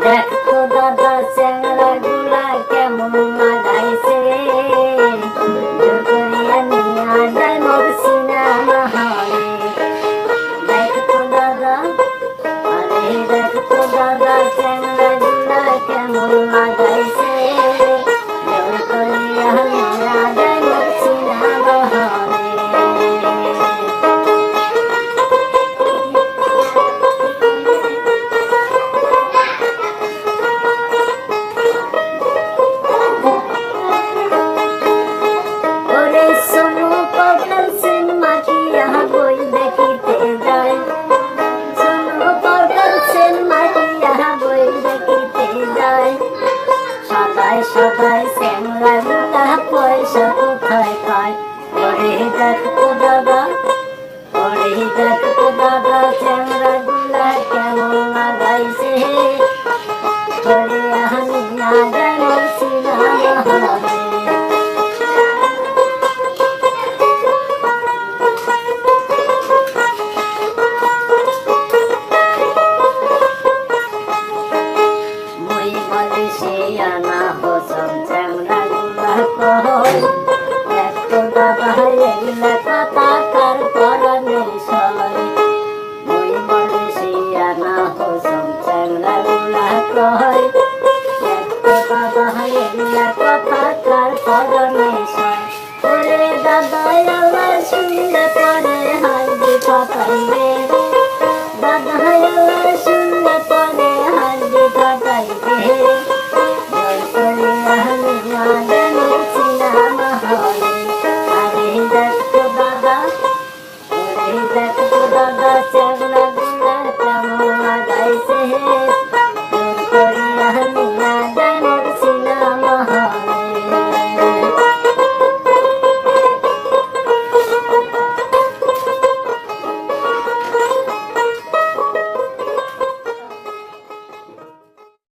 that. সই একটা পাহাড়ে গিলা কথা তার পরনে সই না হো সংসাংলা গুলা কয় একটা পাহাড়ে গিলা কথা